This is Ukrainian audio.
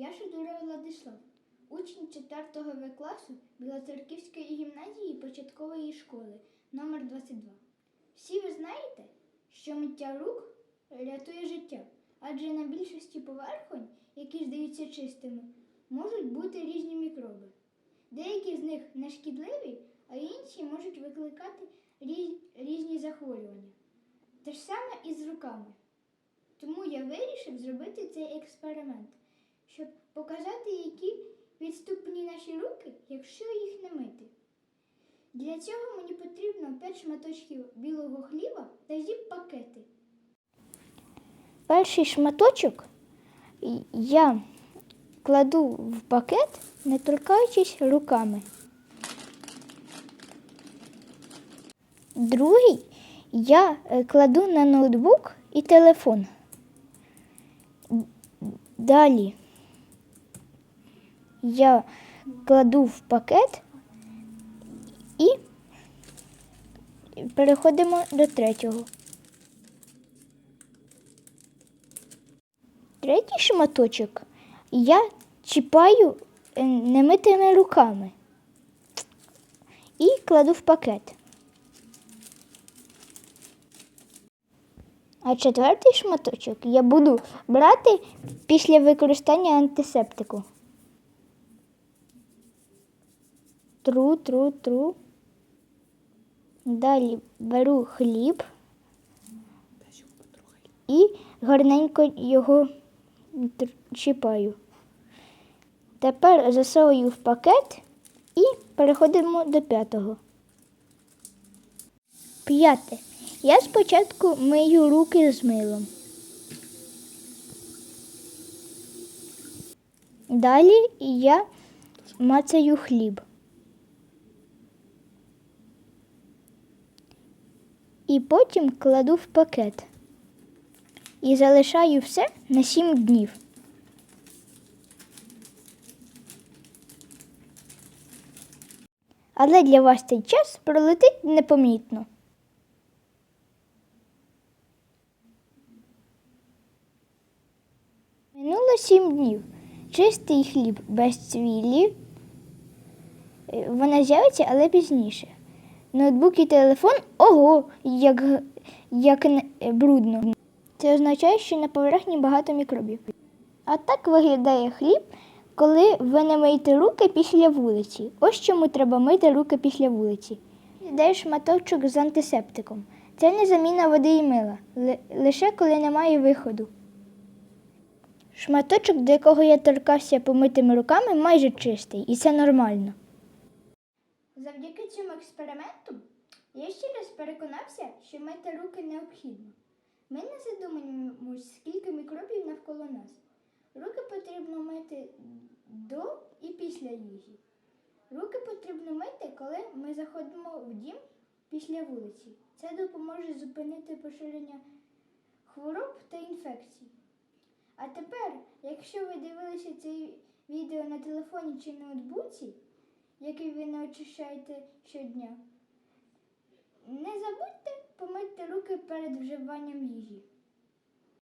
Я Шедура Владислав, учень 4 В класу Білоцерківської гімназії початкової школи номер 22. Всі ви знаєте, що миття рук рятує життя, адже на більшості поверхонь, які здаються чистими, можуть бути різні мікроби. Деякі з них не шкідливі, а інші можуть викликати різні захворювання. Те ж саме і з руками. Тому я вирішив зробити цей експеримент, щоб показати, які відступні наші руки, якщо їх не мити. Для цього мені потрібно 5 шматочків білого хліба та зіп-пакети. Перший шматочок я кладу в пакет, не торкаючись руками. Другий я е, кладу на ноутбук і телефон. Далі я кладу в пакет і переходимо до третього. Третій шматочок я чіпаю е, немитими руками і кладу в пакет. А четвертий шматочок я буду брати після використання антисептику. Тру, тру, тру. Далі беру хліб і гарненько його чіпаю. Тепер засовую в пакет і переходимо до п'ятого. П'яте. Я спочатку мию руки з милом. Далі я мацаю хліб. І потім кладу в пакет. І залишаю все на 7 днів. Але для вас цей час пролетить непомітно. Минуло сім днів. Чистий хліб без цвілі. Е, Вона з'явиться, але пізніше. Ноутбук і телефон ого, як, як брудно. Це означає, що на поверхні багато мікробів. А так виглядає хліб, коли ви не миєте руки після вулиці. Ось чому треба мити руки після вулиці. Дай шматочок з антисептиком. Це не заміна води і мила, лише коли немає виходу. Шматочок, до якого я торкався помитими руками, майже чистий, і це нормально. Завдяки цьому експерименту я ще раз переконався, що мити руки необхідно. Ми не задумуємось, скільки мікробів навколо нас. Руки потрібно мити до і після їжі. Руки потрібно мити, коли ми заходимо в дім після вулиці. Це допоможе зупинити поширення хвороб та інфекцій. А тепер, якщо ви дивилися це відео на телефоні чи ноутбуці, який ви не очищаєте щодня, не забудьте помити руки перед вживанням їжі.